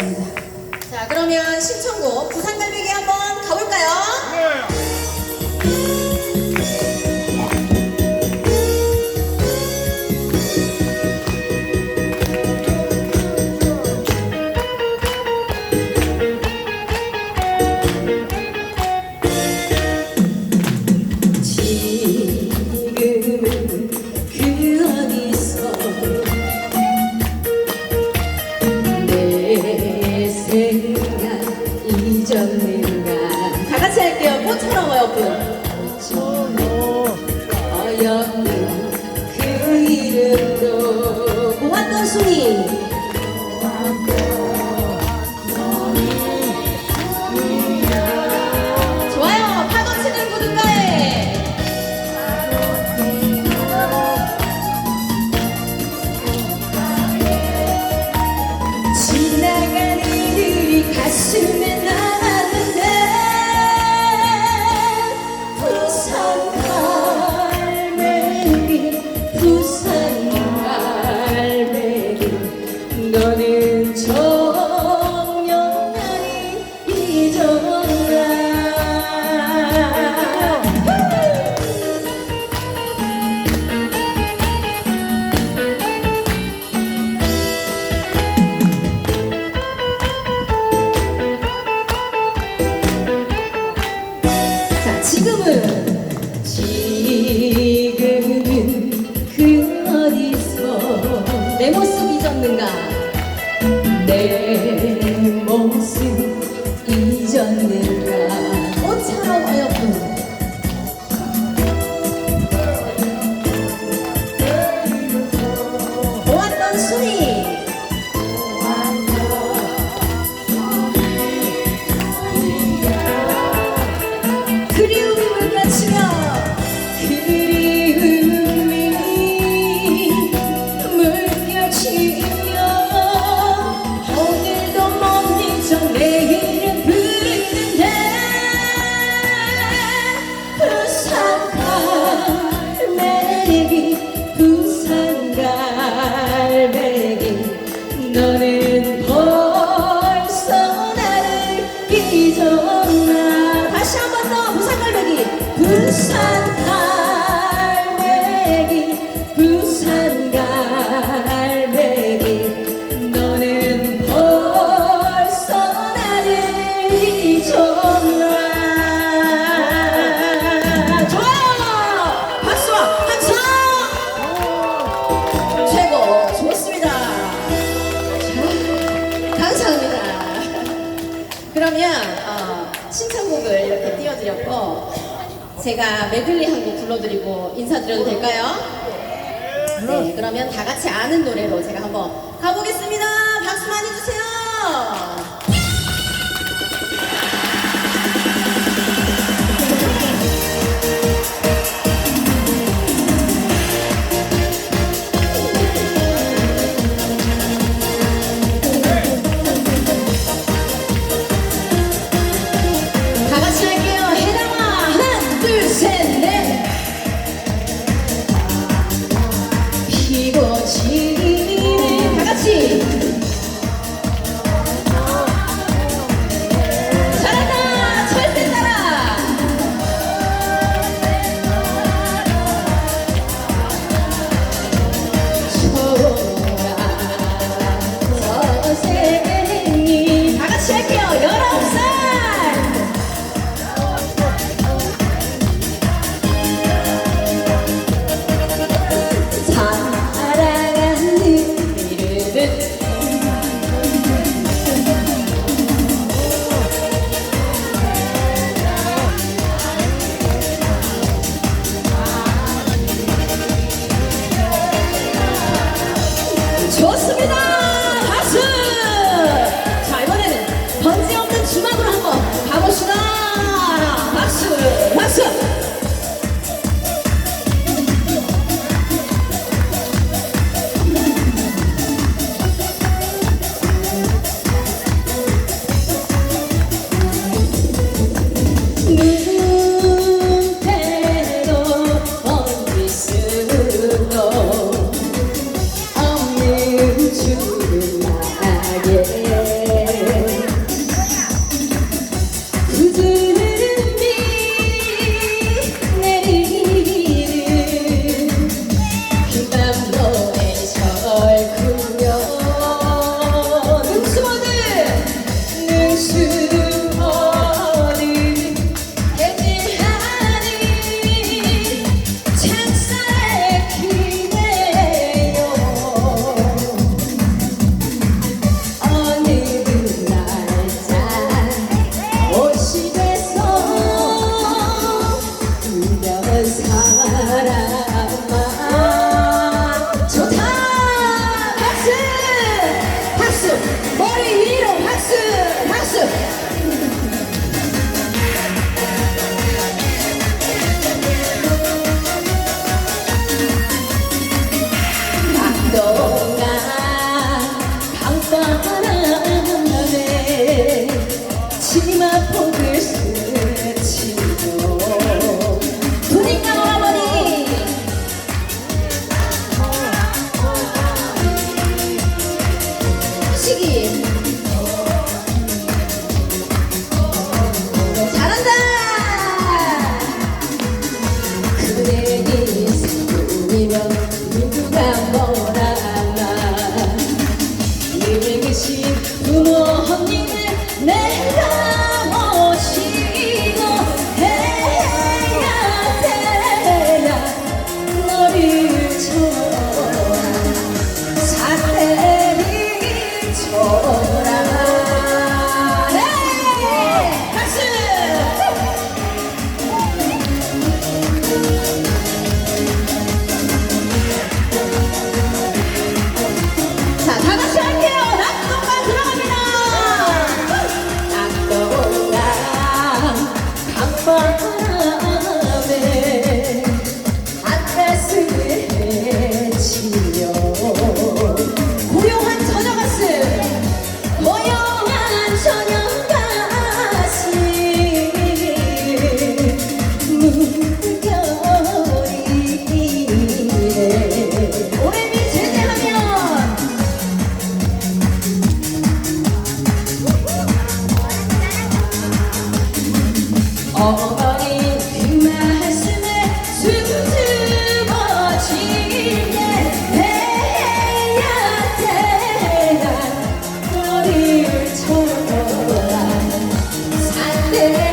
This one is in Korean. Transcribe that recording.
알겠습니다. 자, 그러면 신청곡 부산갈매기 한번 가볼까요? 네. 있었는가 내 모습 그러면 어, 신청곡을 이렇게 띄워드렸고 제가 메들리 한 곡 불러드리고 인사드려도 될까요? 네, 그러면 다 같이 아는 노래로 제가 한번 가보겠습니다. 박수 많이 주세요. 어머니 그 말씀에 수줍어지게 해야 되나 머리를 쳐라 산대